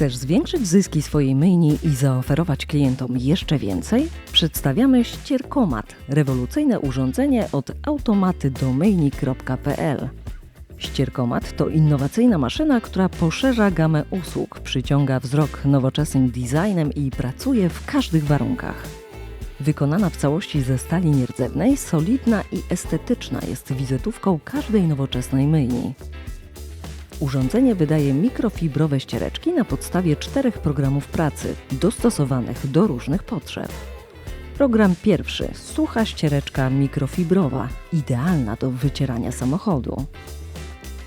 Chcesz zwiększyć zyski swojej myjni i zaoferować klientom jeszcze więcej? Przedstawiamy Ścierkomat, rewolucyjne urządzenie od automatydomyjni.pl. Ścierkomat to innowacyjna maszyna, która poszerza gamę usług, przyciąga wzrok nowoczesnym designem i pracuje w każdych warunkach. Wykonana w całości ze stali nierdzewnej, solidna i estetyczna jest wizytówką każdej nowoczesnej myjni. Urządzenie wydaje mikrofibrowe ściereczki na podstawie czterech programów pracy, dostosowanych do różnych potrzeb. Program pierwszy sucha ściereczka mikrofibrowa, idealna do wycierania samochodu.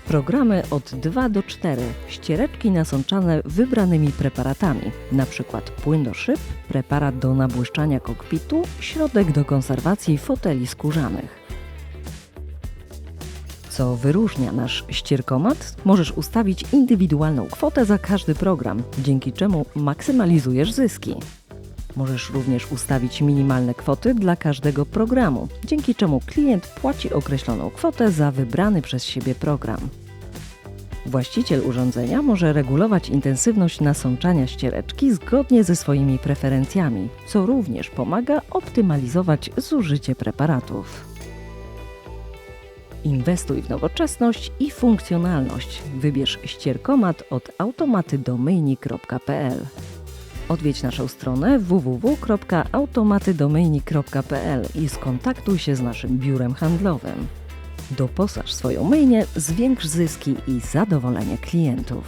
Programy od 2 do 4 ściereczki nasączane wybranymi preparatami, np. płyn do szyb, preparat do nabłyszczania kokpitu, środek do konserwacji foteli skórzanych. Co wyróżnia nasz ścierkomat? Możesz ustawić indywidualną kwotę za każdy program, dzięki czemu maksymalizujesz zyski. Możesz również ustawić minimalne kwoty dla każdego programu, dzięki czemu klient płaci określoną kwotę za wybrany przez siebie program. Właściciel urządzenia może regulować intensywność nasączania ściereczki zgodnie ze swoimi preferencjami, co również pomaga optymalizować zużycie preparatów. Inwestuj w nowoczesność i funkcjonalność. Wybierz ścierkomat od automatydomyjni.pl. Odwiedź naszą stronę www.automatydomyjni.pl i skontaktuj się z naszym biurem handlowym. Doposaż swoją myjnię, zwiększ zyski i zadowolenie klientów.